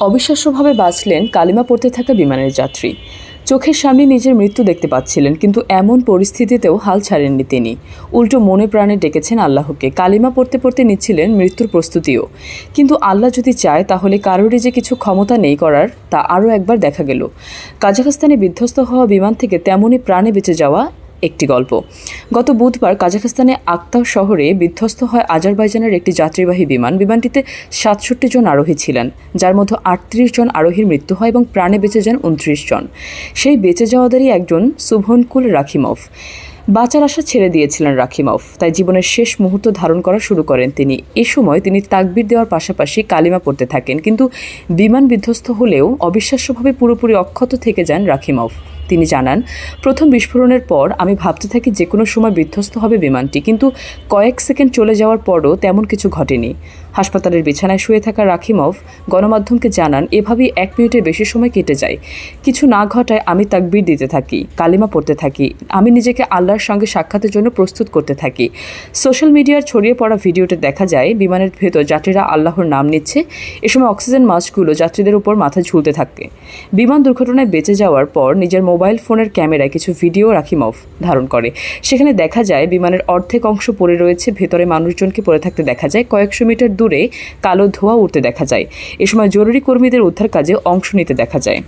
অবিশ্বাস্যভাবে বাঁচলেন কালিমা পড়তে থাকা বিমানের যাত্রী। চোখের সামনে নিজের মৃত্যু দেখতে পাচ্ছিলেন, কিন্তু এমন পরিস্থিতিতেও হাল ছাড়েননি তিনি। উল্টো মনে প্রাণে ডেকেছেন আল্লাহকে। কালিমা পড়তে পড়তে নিচ্ছিলেন মৃত্যুর প্রস্তুতিও। কিন্তু আল্লাহ যদি চায়, তাহলে কারোরই যে কিছু ক্ষমতা নেই করার, তা আরও একবার দেখা গেল। কাজাখস্তানে বিধ্বস্ত হওয়া বিমান থেকে তেমনই প্রাণে বেঁচে যাওয়া একটি গল্প। গত বুধবার কাজাখস্তানে আক্তার শহরে বিধ্বস্ত হয় আজারবাইজানের একটি যাত্রীবাহী বিমান। বিমানটিতে সাতষট্টি জন আরোহী ছিলেন, যার মধ্যে আটত্রিশ জন আরোহীর মৃত্যু হয় এবং প্রাণে বেঁচে যান উনত্রিশ জন। সেই বেঁচে যাওয়াদেরই একজন সুভনকুল রাখিমভ। বাঁচার আশা ছেড়ে দিয়েছিলেন রাখিমফ তাই জীবনের শেষ মুহূর্ত ধারণ করা শুরু করেন তিনি। এ সময় তিনি তাকবির দেওয়ার পাশাপাশি কালিমা পড়তে থাকেন, কিন্তু বিমান বিধ্বস্ত হলেও অবিশ্বাস্যভাবে পুরোপুরি অক্ষত থেকে যান রাখিমভ। তিনি জানান, প্রথম বিস্ফোরণের পর আমি ভাবতে থাকি যে কোনো সময় বিধ্বস্ত হবে বিমানটি, কিন্তু কয়েক সেকেন্ড চলে যাওয়ার পরও তেমন কিছু ঘটেনি। হাসপাতালের বিছানায় শুয়ে থাকা রাখিমভ গণমাধ্যমকে জানান, এভাবেই এক মিনিটের বেশি সময় কেটে যায়। কিছু না ঘটায় আমি তাকবির দিতে থাকি, কালিমা পড়তে থাকি। আমি নিজেকে আল্লাহর সঙ্গে সাক্ষাতের জন্য প্রস্তুত করতে থাকি। সোশ্যাল মিডিয়ার ছড়িয়ে পড়া ভিডিওতে দেখা যায়, বিমানের ভেতর যাত্রীরা আল্লাহর নাম নিচ্ছে। এ সময় অক্সিজেন মাস্কগুলো যাত্রীদের উপর মাথা ঝুলতে থাকে। বিমান দুর্ঘটনায় বেঁচে যাওয়ার পর নিজের মোবাইল ফোনের ক্যামেরায় কিছু ভিডিও রাখিমভ ধারণ করে। সেখানে দেখা যায়, বিমানের অর্ধেক অংশ পড়ে রয়েছে, ভেতরে মানুষজনকে পড়ে থাকতে দেখা যায়। কয়েকশো মিটার দূরে কালো ধোঁয়া উঠতে দেখা যায়। এ সময় জরুরি কর্মীদের উদ্ধার কাজে অংশ নিতে দেখা যায়।